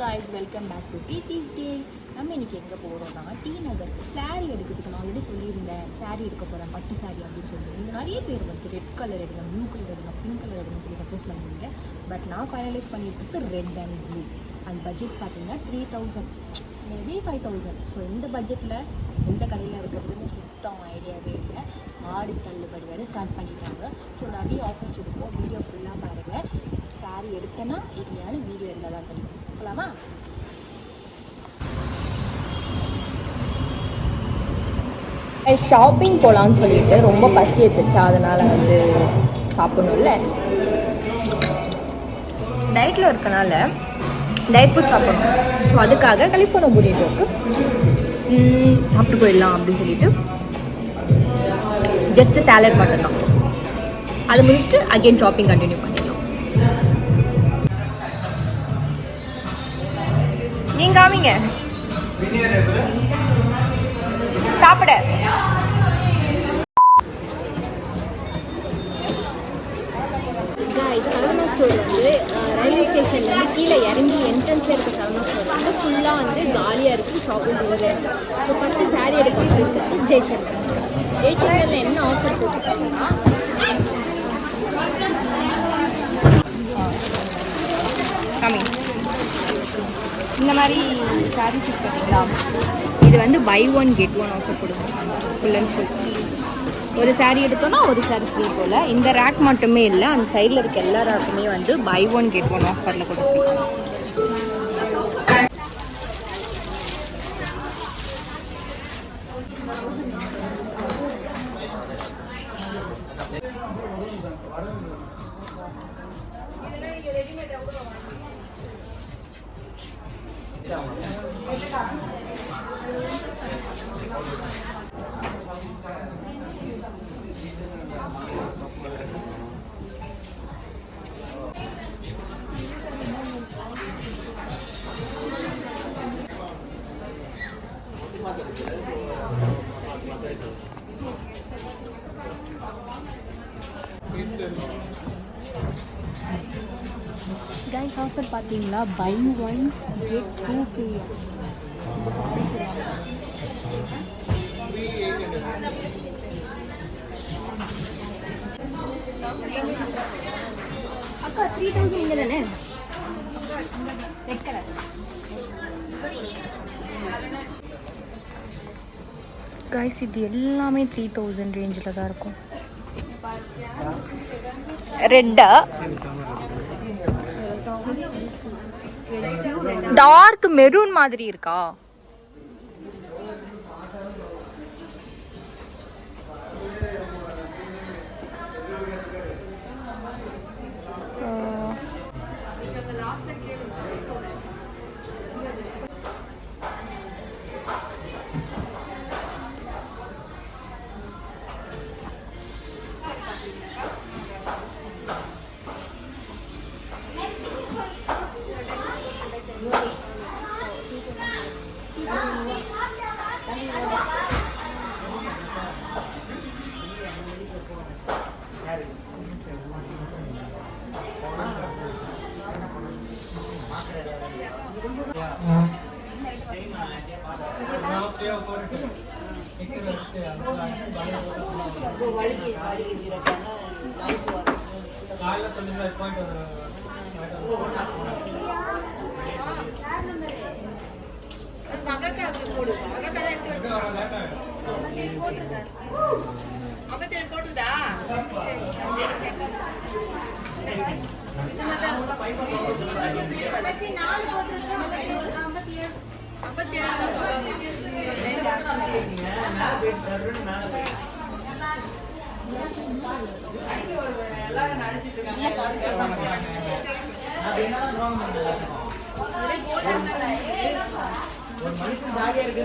Guys welcome back to Preethi's day நம்ம இன்றைக்கி எங்கே போகிறோம்னா டி நகருக்கு. சாரீ எடுக்கிறதுக்கு நான் ஆல்ரெடி சொல்லியிருந்தேன். சாரீ எடுக்க போகிறேன் பட்டு சாரீ அப்படின்னு சொல்லி நிறைய பேர் வந்து ரெட் கலர் எடுங்க ப்ளூ கலர் எடுங்க பிங்க் கலர் எடுங்கன்னு சொல்லி சஜஸ்ட் பண்ணுவீங்க பட் நான் ஃபைனலைஸ் பண்ணியிருக்கிறது red and blue and budget பார்த்தீங்கன்னா three thousand maybe five thousand so இந்த பட்ஜெட்டில் எந்த கடையில் இருக்கிறதுன்னு சுத்தம் ஐடியாவே இல்லை. ஆடி தள்ளுபடி வேறு ஸ்டார்ட் பண்ணிட்டாங்க. ஸோ நிறைய ஆஃபர்ஸ் இருக்கும். வீடியோ ஃபுல்லாக பாருங்கள் saree எடுத்தேன்னா இல்லையான்னு வீடியோ இருந்தால் தான் தெரியும். போகலாமா ஷாப்பிங் போகலான்னு சொல்லிட்டு ரொம்ப பசி எடுத்துச்சு அதனால் வந்து சாப்பிடணும்ல. டயட்டில் இருக்கனால டயட் ஃபுட் சாப்பிடணும். ஸோ அதுக்காக கலிஃபோர்னியா பூரிட்டோக்கு சாப்பிட்டு போயிடலாம் அப்படின்னு சொல்லிட்டு. ஜஸ்ட்டு சேலட் மட்டும்தான். அது முடிச்சுட்டு அகெயின் ஷாப்பிங் கண்டினியூ பண்ணிடலாம் நீங்க காமிங்க சாப்பிட. சரவணா ஸ்டோர் வந்து ரயில்வே ஸ்டேஷன்லேருந்து கீழே இறங்கி என்ட்ரன்ஸில் இருக்க சரவணா ஸ்டோர் வந்து ஃபுல்லாக வந்து காலியாக இருக்குது ஷாப்பிங் போகுது. ஸோ ஃபஸ்ட்டு சாரீ எடுக்க வந்திருக்கிறது ஜெய்சங்கர் ஜெய்சங்கரில் என்ன ஆஃபர் போட்டுருக்காங்கன்னா கம்மி இந்த மாதிரி சாரீஸ் பார்த்தீங்களா இது வந்து buy one get one offer கொடுக்குறாங்க. ஃபுல் அண்ட் ஃபுல் ஒரு saree எடுத்தோம்னா ஒரு saree ஃப்ரீ போல். இந்த ரேக் மட்டுமே இல்லை அந்த சைடில் இருக்க எல்லா ரேக்குமே வந்து பை ஒன் கெட் ஒன் ஆஃபரில் கொடுக்குறாங்க buy one get two free அக்கா த்ரீ தௌசண்ட் இங்கே தானே ரெட் கலர் கைஸ் இது எல்லாமே த்ரீ தௌசண்ட் ரேஞ்சில் தான் இருக்கும். ரெட்டா டார்க் மெரூன் மாதிரி இருக்கா? ஒரு மனுஷன் ஜாலியா இருக்கு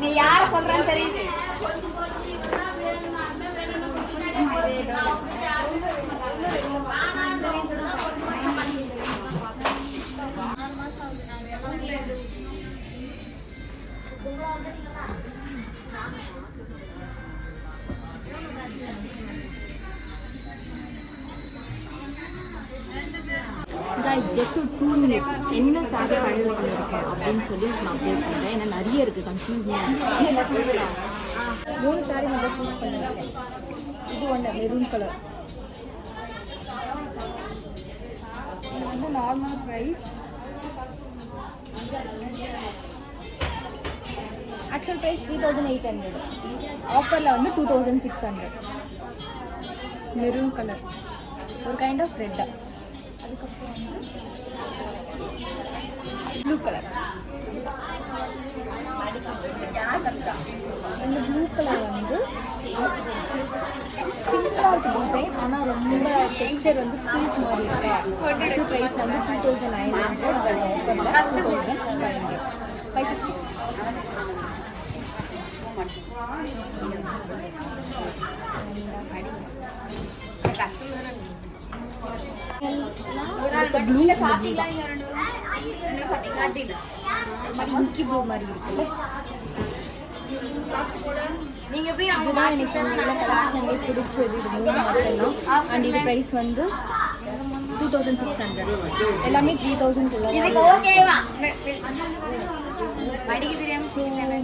நீ யார சொல்றன்னு தெரியுது? Guys ஜஸ்ட் ஒரு டூ மினிட்ஸ் என்ன சாரி ஃபைனல் பண்ணியிருக்கேன் அப்படின்னு சொல்லி நான் அப்டேட் பண்ணுறேன் ஏன்னா நிறைய இருக்குது கன்ஃபியூசிங்காக மூணு சாரி மட்டும் சூஸ் பண்ணியிருக்கேன் இது ஒன்று மெரூன் கலர் இது வந்து normal price actual price three thousand eight hundred ஆஃபரில் வந்து two thousand six hundred maroon colour ஒரு கைண்ட் ஆஃப் ரெட்டா ப்ளூ கலர் இந்த ப்ளூ கலர் வந்து சிம்பிளாக இருக்கு டிசைன் ஆனால் ரொம்ப டெக்ஸ்சர் வந்து ஸ்வீட் மாதிரி இருக்கு. ப்ரைஸ் வந்து டூ தௌசண்ட் நைன் ஹண்ட்ரட் ஆஃபரில் two thousand five hundred five fifty and இது ப்ரைஸ் வந்து டூ தௌசண்ட் சிக்ஸ் ஹண்ட்ரட் எல்லாமே த்ரீ தௌசண்ட் இதுக்கு ஓகேவா படிக்க தெரியாம ஸோ வேறு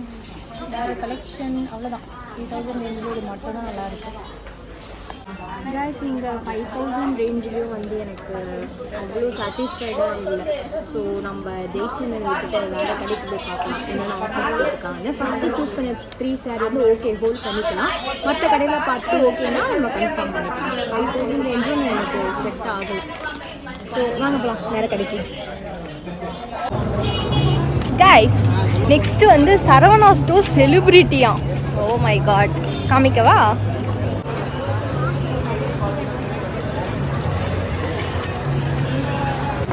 கலெக்ஷன் அவ்வளோதான் த்ரீ தௌசண்ட் ரேஞ்சில் இது மட்டும்தான் நல்லாயிருக்கும் கேஸ் இங்கே ஃபைவ் தௌசண்ட் ரேஞ்சிலையும் வந்து எனக்கு அவ்வளோ சாட்டிஸ்ஃபைடாக இல்லை. ஸோ நம்ம ஜெயிச்சனை விட்டுட்டு வேறு கடைக்கு போய் பார்க்கலாம். என்னென்ன ஆஃபர்ஸ் இருக்காங்க ஃபஸ்ட்டு சூஸ் பண்ண த்ரீ சாரி வந்து ஓகே ஹோல்ட் பண்ணிக்கலாம். மற்ற கடையில் பார்த்து ஓகேனா நம்ம கன்ஃபார்ம் பண்ணிக்கலாம். ஃபைவ் தௌசண்ட் ரேஞ்சும் எனக்கு செட் ஆகலை. ஸோ வாங்க போகலாம் வேறு கடைக்கு. கைஸ் நெக்ஸ்ட்டு வந்து சரவணா ஸ்டோர் செலிப்ரிட்டியா ஓ மை காட் காமிக்கவா?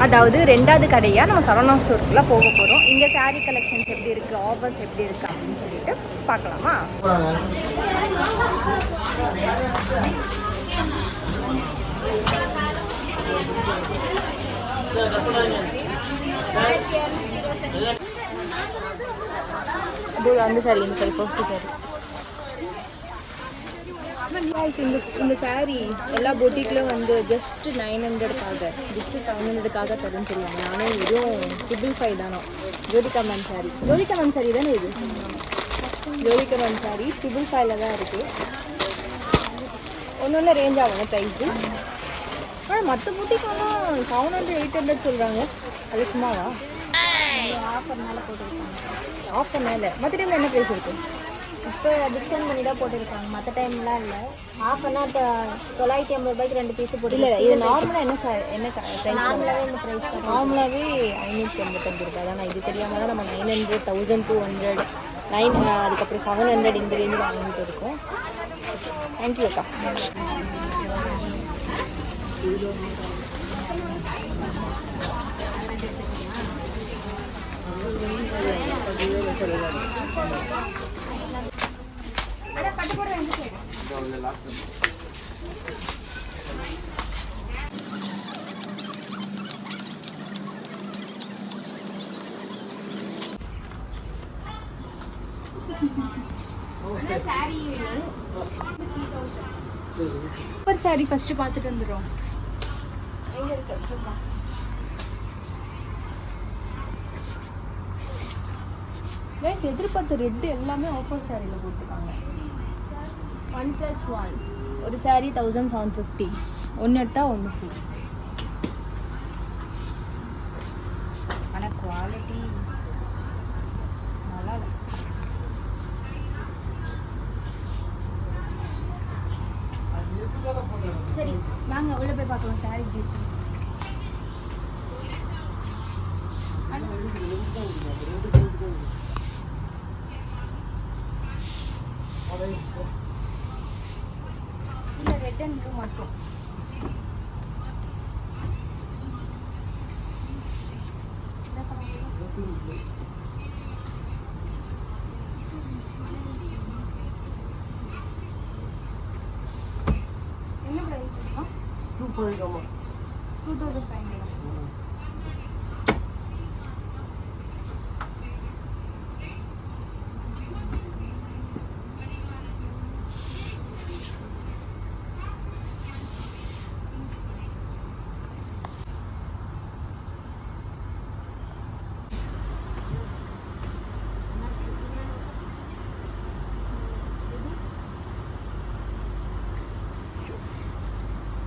அதாவது ரெண்டாவது கடையாக நம்ம சரவணா ஸ்டோருக்குள்ளே போக போகிறோம் இங்கே சாரீ கலெக்ஷன்ஸ் எப்படி இருக்குது ஆஃபர்ஸ் எப்படி இருக்குது அப்படின்னு சொல்லிட்டு பார்க்கலாமா? அது சாரி இந்த சாரி ஃபர்ஸ்ட் சாரி. Guys, இந்த இந்த saree எல்லா பொட்டிக்லையும் வந்து ஜஸ்ட் நைன் ஹண்ட்ரடுக்காக ஜஸ்ட் செவன் ஹண்ட்ரடுக்காக தரும்னு சொல்லுவாங்க. ஆனால் வெறும் ட்ரிபிள் ஃபைவ் தானோ? Jyothika ma'am sorry Jyothika ma'am sorry தானே இது? ஜோதிகா மேம் சாரி ட்ரிபிள் ஃபைவ்ல தான் இருக்குது ஒன்று ஒன்று ரேஞ்ச் ஆகுங்க ப்ரைஸு ஆனால் மற்ற பொட்டிக்கெல்லாம் செவன் ஹண்ட்ரட் எயிட் ஹண்ட்ரட் சொல்கிறாங்க அது சும்மாவா? ஆஃபர்னால போட்டிருக்காங்க. ஆஃபர்னால மற்ற டைமில் என்ன ப்ரைஸ் இருக்குது இப்போ டிஸ்கவுண்ட் பண்ணி தான் போட்டிருக்காங்க. மற்ற டைம்லாம் இல்லை. ஆஃபர்னா இப்போ தொள்ளாயிரத்தி ஐம்பது ரூபாய்க்கு ரெண்டு பீஸ் இல்லை போட்டு இது நார்மலாக என்ன சார் என்ன நார்மலாகவே இந்த ப்ரைஸ் நார்மலாகவே ஐநூற்றி ஐம்பத்தஞ்சு ரூபாய் தான். இது தெரியாமல் தான் நம்ம nine hundred thousand two hundred nine அதுக்கப்புறம் செவன் ஹண்ட்ரட் இந்த ரேஞ்சில் வாங்கிட்டு இருக்கோம். தேங்க்யூ அக்கா. சூப்பர் சாரி ஃபர்ஸ்ட் பார்த்துட்டு வந்துடுறோம். எங்க இருக்கு? சும்மா. கைஸ் எதிர்பார்த்த ரெட்டு எல்லாமே ஆஃபர் சாரியில் போட்டிருக்காங்க. ஒன் ப்ளஸ் ஒன் ஒரு சாரீ தௌசண்ட் செவன் ஃபிஃப்டி ஒன்று எட்டா ஒன்று ஃப்ரீ ஆனால் குவாலிட்டி நல்லா இல்லை சரி வாங்க உள்ள போய் பார்க்கலாம் சாரி எப்படி இருக்கு இல்லை ரெட் அண்ட் ப்ளூ மட்டும் என்ன ப்ரைஸ் டூ பாயிண்ட் ஆமாம் two thousand five hundred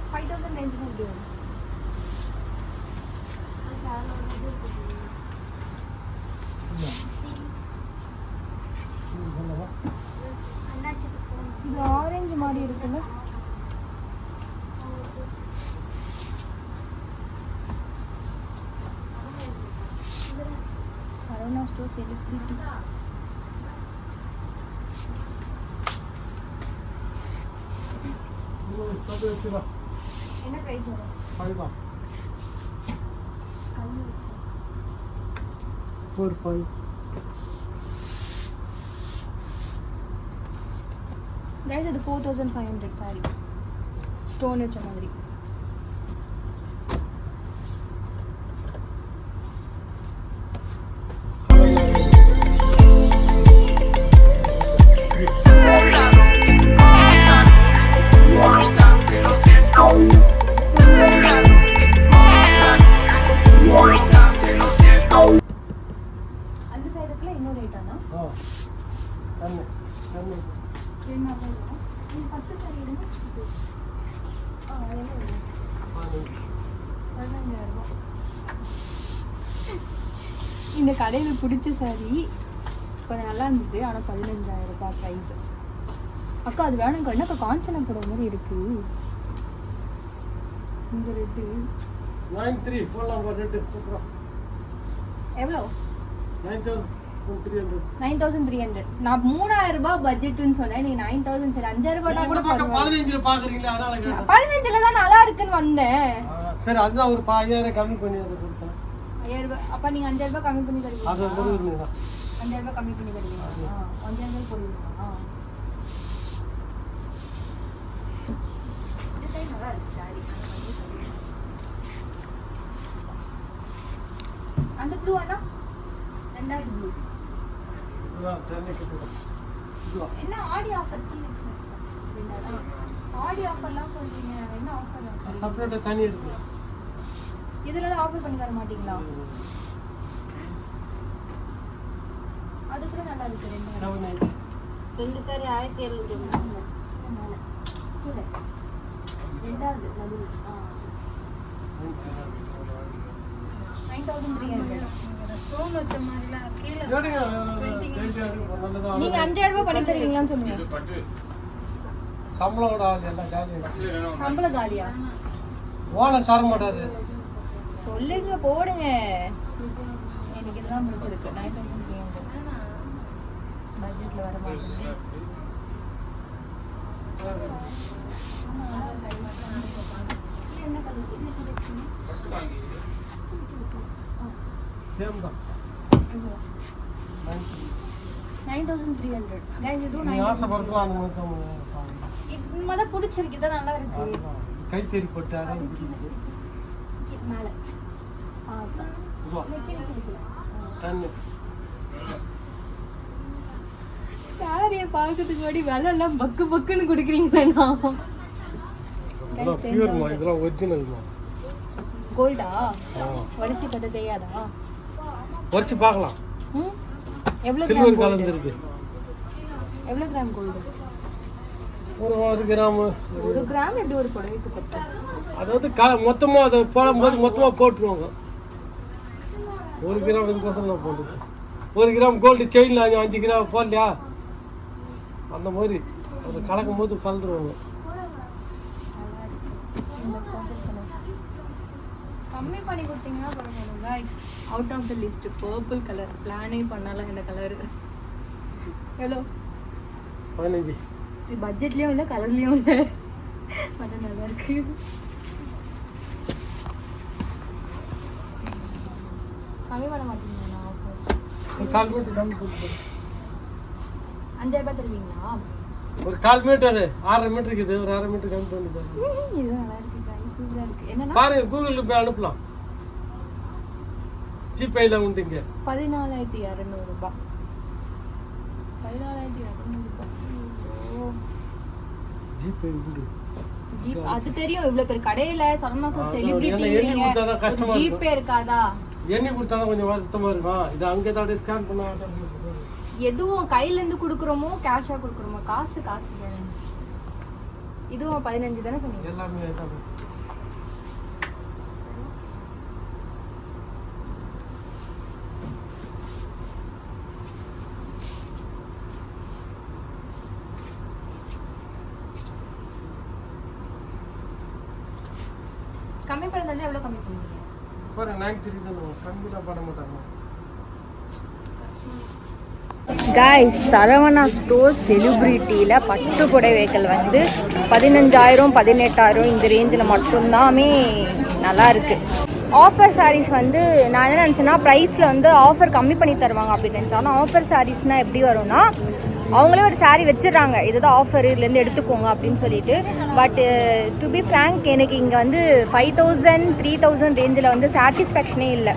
five thousand ரேஞ்சுன்னு எப்படி வரும் இது ஆரஞ்சு மாதிரி இருக்குல்ல? சரவணா ஸ்டோர் செலிபிரிட்டி ப்ரைஸ் வரும் ஃபைவ் தான் கல் வச்சு ஃபோர் ஃபைவ் கைஸ் இது four thousand five hundred saree stone வச்ச மாதிரி. கடையில் பிடிச்ச சாரி கொஞ்சம் நல்லா இருந்தது. ஆனால் பதினஞ்சாயிரம் ரூபாய் ப்ரைஸ் அக்கா அது வேணுங்க என்னக்கா காஞ்சனா புடவை மாதிரி இருக்கு. இந்த ரேட்டு நைன் த்ரீ போடலாம் ரேட்டு சூப்பரா எவ்வளோ? Nine thousand three hundred nine thousand three hundred நான் மூணாயிரம் ரூபாய் பட்ஜெட்னு சொன்னேன். நீ நைன் தௌசண்ட் சரி அஞ்சாயிரம் ரூபாய் கூட. பதினஞ்சில் தான் நல்லா இருக்குன்னு வந்தேன். சரி அதுதான் ஒரு ஐயாயிரம் கம்மி பண்ணி அதை கொடுத்தேன். ஐயாயிரம் ரூபாய் அப்ப நீங்க அஞ்சாயிரம் ரூபாய் கம்மி பண்ணி தருவீங்க அது கொடுக்குறீங்க தான் அஞ்சாயிரம் ரூபாய் கம்மி பண்ணி தருவீங்க அஞ்சாயிரம் ரூபாய் போடுவீங்களா? இந்த சைடு நல்லா இருக்கு சாரி அந்த ப்ளூ அண்ணா ரெண்டாவது ப்ளூ என்ன ஆடி ஆஃபர் ஆடி ஆஃபர்லாம் சொல்றீங்க என்ன ஆஃபர் தண்ணி இருக்கு இதுல தான் ஆஃபர் பண்ணி தர மாட்டீங்களா? அது கூட நல்லா இருக்கு எயிட் ரெண்டு சாரி ஆயிரத்தி எழுநூத்தி மேல. ரெண்டாவது. ஆ. 9,300. ஸ்டோன் வச்ச மாதிரிலாம் கீழே எடுங்க நல்லதா நீங்க அஞ்சாயிரம் ரூபாய் பண்ணி தருவீங்களான்னு சொல்லுங்க. சம்பளம் ஆகுது எல்லாம் ஜாலி சம்பள காலியா ஓனம் தர மாட்டாரு சொல்லுங்க போடுங்க. எனக்கு இதுதான் பிடிச்சிருக்கு. நைன் தௌசண்ட் த்ரீ ஹண்ட்ரட் பட்ஜெட்ல வர மாட்டேங்குது. தான் நைன் தௌசண்ட் த்ரீ ஹண்ட்ரட் இதுவும் தான் இது மாதிரி பிடிச்சிருக்கு. இதான் நல்லா இருக்கு. கைத்தறி பட்டு மேலே. சாரியை பார்க்கறதுக்கு முன்னாடி விலை எல்லாம் பக்கு பக்குன்னு கொடுக்குறீங்களா இதெல்லாம் ஒரிஜினல்மா கோல்டா வரிசை பட்ட தெரியாதா? வரைச்சு பார்க்கலாம். ம்? எவ்வளோ சில்வர் கிராம் கலந்துருக்கு எவ்வளோ கிராம் கோல்டு ஒரு ஒரு கிராமு. ஒரு கிராம் எப்படி ஒரு புடவைக்கு பத்து அதாவது க மொத்தமாக அதை போடும்போது மொத்தமாக போட்டுருவாங்க. ஒரு கிராம் இதுக்கோசரம் நான் போடுறது ஒரு கிராம் கோல்டு செயினில் அஞ்சு அஞ்சு கிராம் போடலையா? அந்த மாதிரி. அதை கலக்கும் போது கலந்துருவாங்க. கம்மி பண்ணி கொடுத்தீங்கன்னா பரவாயில்ல out of the list purple colour பிளானே பண்ணலாம் இந்த கலர் எவ்வளோ? பதினஞ்சு. பட்ஜெட்லேயும் இல்லை கலர்லேயும் இல்லை. அது நல்லா இருக்கு. கம்மி பண்ண மாட்டீங்களா கால் அஞ்சாயிரம் ரூபாய் தருவீங்களா? ஒரு கால் மீட்டர் ஆறரை மீட்டர் இருக்குது ஒரு அரை மீட்டர் கம்மி பண்ணி தரேன். இது நல்லா இருக்கு சூப்பராக இருக்கு. என்னன்னா? பாருங்க கூகுளில் போய் அனுப்பலாம். ஜிபேயில் உண்டு இங்கே. பதினாலாயிரத்தி இரநூறுபா பதினாலாயிரத்தி இரநூறுபா ஜிபே உண்டு. ஜீப் அது தெரியும். இவ்வளவு பேர் கடையில கஷ்டமா செலிபிரிட்டி. ஜிபே இருக்காதா? எண்ணி கொடுத்தா தான் கொஞ்சம் வருத்தமாக இருக்கும்? இது அங்கே தான் ஸ்கேன் பண்ண எதுவும் கையில இருந்து குடுக்குறோமோ கேஷா குடுக்குறோமோ காசு காசு தானே. இதுவும் பதினஞ்சு தானே சொன்னீங்க? எல்லாமே கம்மி பண்ணது எவ்வளவு கம்மி பண்ணுவீங்க? பாருங்க நைன் த்ரீ தான் கம்மிலாம் பண்ண மாட்டாங்க சரவணா ஸ்டோர் செலிபிரிட்டியில் பட்டு புடவைகள் வந்து பதினஞ்சாயிரம் பதினெட்டாயிரம் இந்த ரேஞ்சில் மட்டும்தாமே நல்லா இருக்கு. ஆஃபர் சாரீஸ் வந்து நான் என்ன நினச்சேன்னா ப்ரைஸில் வந்து ஆஃபர் கம்மி பண்ணி தருவாங்க அப்படின்னு நினச்சேன். ஆனால் ஆஃபர் சாரீஸ்னால் எப்படி வரும்னா அவங்களே ஒரு saree வச்சிடுறாங்க. இதுதான் ஆஃபர் இதுலேருந்து எடுத்துக்கோங்க அப்படின்னு சொல்லிட்டு. பட் டு பி ஃப்ரேங்க் எனக்கு இங்கே வந்து ஃபைவ் தௌசண்ட் த்ரீ தௌசண்ட் ரேஞ்சில் வந்து சாட்டிஸ்ஃபேக்ஷனே இல்லை.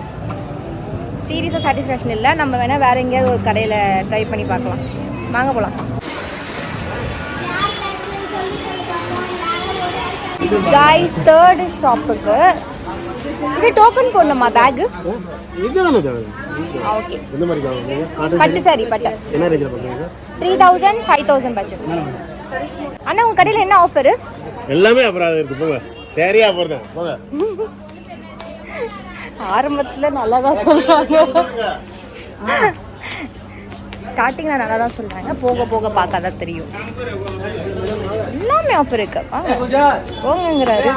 சீரியஸாக சாட்டிஸ்ஃபேக்ஷன் இல்லை. நம்ம வேணால் வேறு எங்கேயாவது ஒரு கடையில் ட்ரை பண்ணி பார்க்கலாம். வாங்க போகலாம் காய்ஸ் தேர்டு ஷாப்புக்கு இது டோக்கன் போடணுமா பேகு இது ஓகே எந்த மாதிரி தேவை பட்டு சாரி பட்டு. என்ன ரேஞ்சில் three thousand five thousand budget அண்ணா உங்கள் கடையில் என்ன ஆஃபரு எல்லாமே அப்புறம் இருக்கு. போங்க. சரியா போகிறேன் போங்க. ஆரம்பத்தில் நல்லா தான் சொல்கிறாங்க ஸ்டார்டிங்கில் நல்லா தான் சொல்கிறாங்க போக போக பார்த்தா தான் தெரியும். எல்லாமே ஆஃபர் இருக்கு. போங்கங்கிறாரு.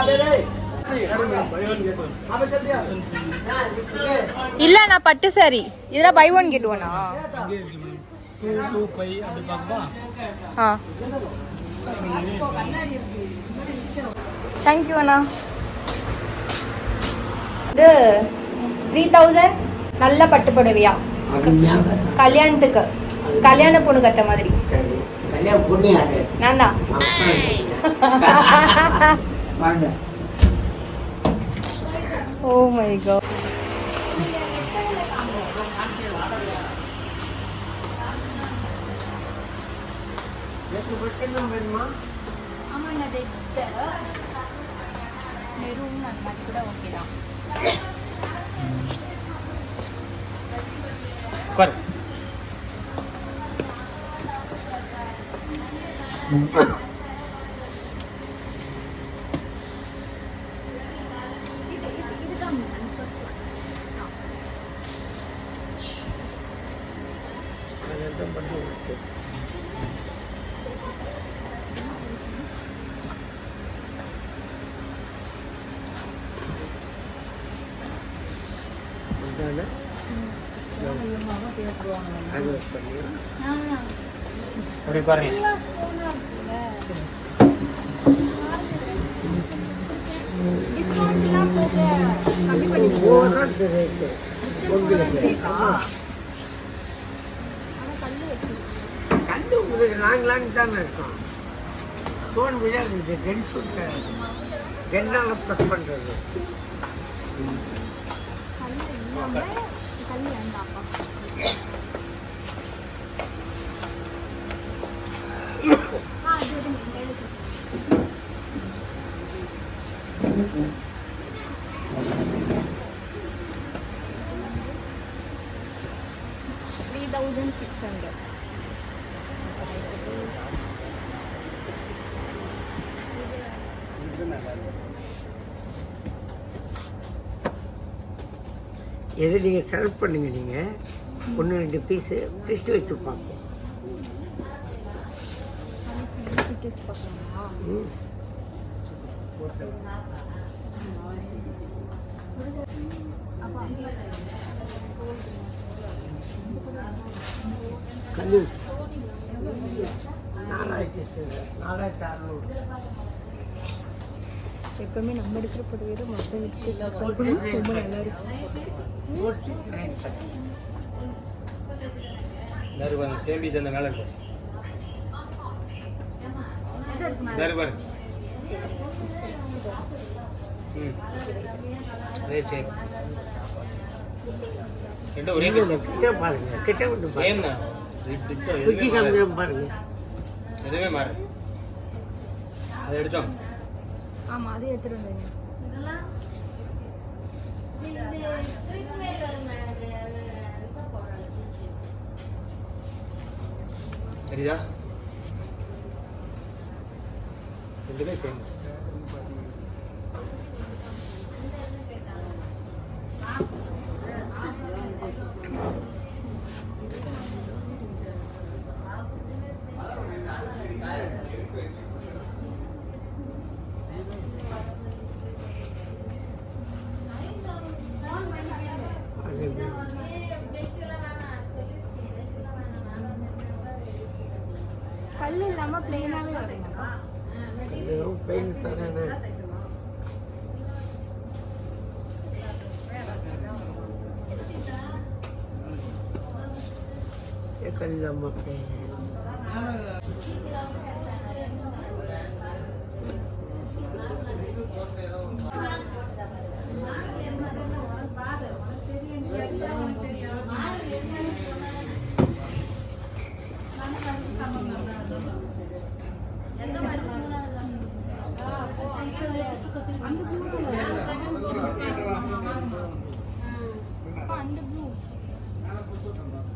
இல்ல நான் பட்டு சாரி இதெல்லாம் பை ஒன் கெட் ஒன்னா ஆ? தேங்க்யூ அண்ணா. இது த்ரீ தௌசண்ட் நல்ல பட்டு புடவையா? கல்யாணத்துக்கு. கல்யாண பொண்ணு கட்ட மாதிரி. நான் தான். வாங்க ஓ மை காட் எனக்கு மட்டும்தான் வேணுமா ஆமாம் நான் ரெட்டு மெரூன் அந்த மாதிரி கூட ஓகே தான் உட்காரு அதெல்லாம் பண்ணி வச்சு அதானே? அது பண்ணி அப்படி பாருங்க டிஸ்கவுண்ட்லாம் போக கம்மி பண்ணி ஓடுறது ரேட்டு உங்களுக்கு கண்டு உங்களுக்கு லாங் லாங் தானே இருக்கும் ஸ்டோன் விழாது இது கன் ஷூட் கன்னால் ப்ளஸ் பண்ணுறது கல் வேண்டாம்ப்பா ஆ அது இது என் கையில இருக்கு. த்ரீ தௌசண்ட் சிக்ஸ் ஹண்ட்ரட் எதை நீங்கள் செலக்ட் பண்ணுங்க நீங்கள் ஒன்று ரெண்டு பீஸு ஃப்ரிட்ஜ் வச்சு பார்ப்போம். ம் நாலாயிரத்தி நாலாயிரத்தி அறநூறு. எப்பவுமே நம்ம எடுக்கிற புடவை எடுத்து சப்பல் பண்ணி ரொம்ப நல்லா இருக்கும். பாருங்க சேம்பிஸ் அந்த மேலே இருக்கும் ம். அதே சேம். ஒரே கிட்ட பாருங்க கிட்ட விட்டு சேம் பாருங்க தான் பாருங்க. எதுவுமே மாறு. அதை எடுத்தோம். ஆமாம் அது எடுத்துகிட்டு வந்தீங்க சரிதா ரெண்டுமே சேம் அது எப்படி? கல் இல்லாமல் பிளெயினாகவே வருமா இதுவும் பெயின் தரேன்னு கல்லாம பெயின்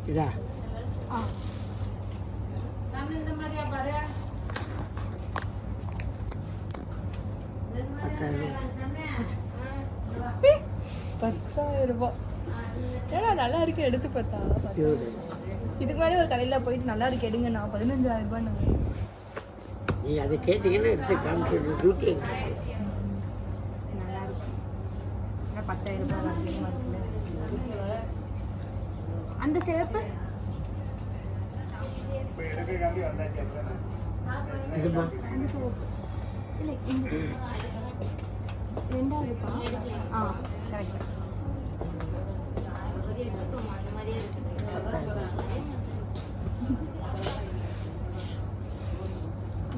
இதா பத்தாயிரம் ரூபாய் ஏன்னா நல்லா இருக்கு எடுத்து பார்த்தா. இதுக்கு முன்னாடி ஒரு கடையில் போயிட்டு நல்லா இருக்கு எடுங்க நான் பதினஞ்சாயிரம் ரூபாய் நீ அதை கேட்டீங்கன்னா எடுத்து காமிச்சு டியூட்டி நல்லா இருக்கு ஏன்னா பத்தாயிரம் ரூபாய் அதிகமாக இருக்குல்ல அந்த சிறப்பு இதுமா அந்த சிவப்பு இல்லை ஆ கரெக்ட்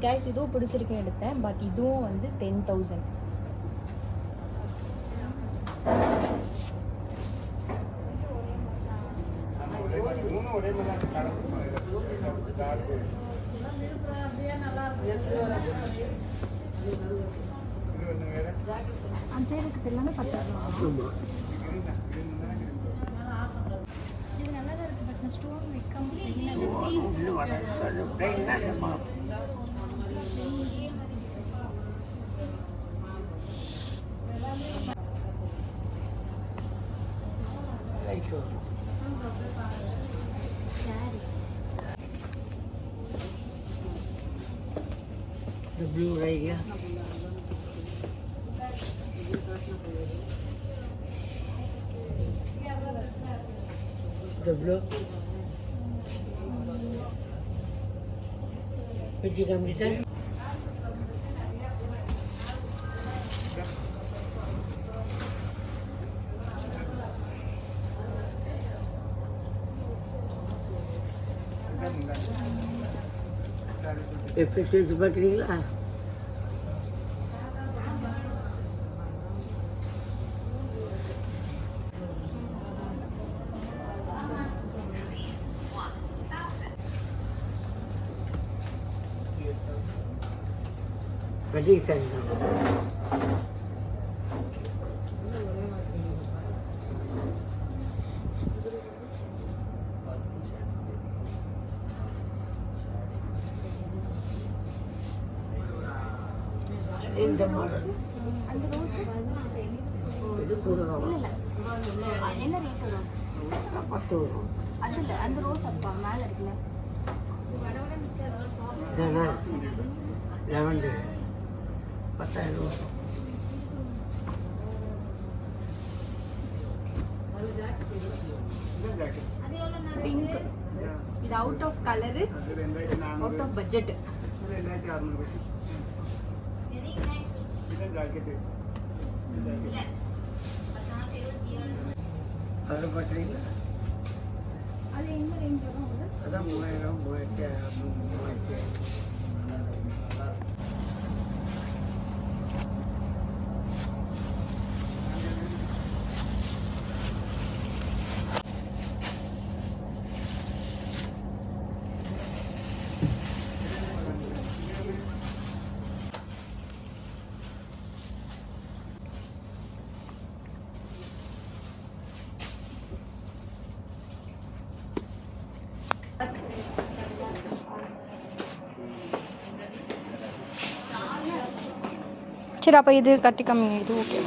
கைஸ் இதுவும் பிடிச்சிருக்குன்னு எடுத்தேன் பட் இதுவும் வந்து டென் தௌசண்ட் சேருக்கு எல்லாமே பத்தாயிரம் ஆமாம் இது நல்லா தான் இருக்குது பட் தான் இல்லைம்மா லைட் வரும் The blue right here. The blue. Which you completed? Effect வச்சு பார்க்குறீங்களா வெட்டிங் சாரி தான் இந்த மாடல் இது இல்லை என்ன ரேட் வரும் பத்து வரும் அது இல்லை அந்த ரோஸ் அப்பா மேலே இருக்குல்ல இதானா லெவன்டு பத்தாயிரம் ரூபா பிங்க் இது out of colour out of budget அதில் பார்த்தீங்களா அது என்ன ரேஞ்சில் தான் வரும் அதான் மூவாயிரம் மூவாயிரத்தி மூ- மூவாயிரத்தி சரி அப்போ இது கட்டி கம்மி இது ஓகே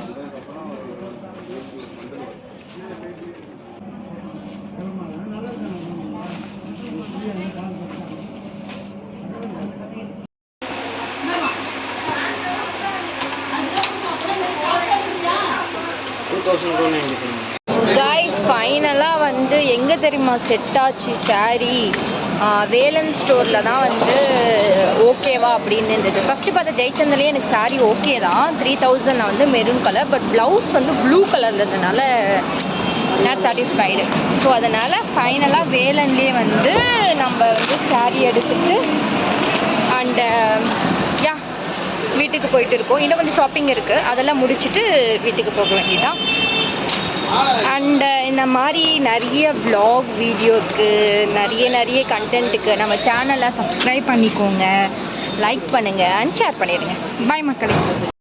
ஃபைனலாக வந்து எங்கே தெரியுமா? செட் ஆச்சு சாரீ வேலன் ஸ்டோரில் தான் வந்து ஓகேவா அப்படின்னு இருந்தது. ஃபஸ்ட்டு பார்த்த ஜெயச்சந்திலே எனக்கு சாரீ ஓகே தான். த்ரீ தௌசண்ட் வந்து மெரூன் கலர் பட் ப்ளவுஸ் வந்து ப்ளூ கலர் இருந்ததுனால நாட் சாட்டிஸ்ஃபைடு ஸோ அதனால் ஃபைனலாக வேலன்லேயே வந்து நம்ம வந்து சாரீ எடுத்துட்டு அண்டு யா வீட்டுக்கு போயிட்டு இருக்கோம். இன்னும் கொஞ்சம் ஷாப்பிங் இருக்குது அதெல்லாம் முடிச்சுட்டு வீட்டுக்கு போக வேண்டியதான் அண்டு uh, இந்த மாதிரி நிறைய வ்ளாக் வீடியோக்கு நிறைய நிறைய கண்டென்ட்டுக்கு நம்ம சேனலை சப்ஸ்கிரைப் பண்ணிக்கோங்க. லைக் பண்ணுங்கள் அண்ட் ஷேர் பண்ணிடுங்க. பாய் மக்களே.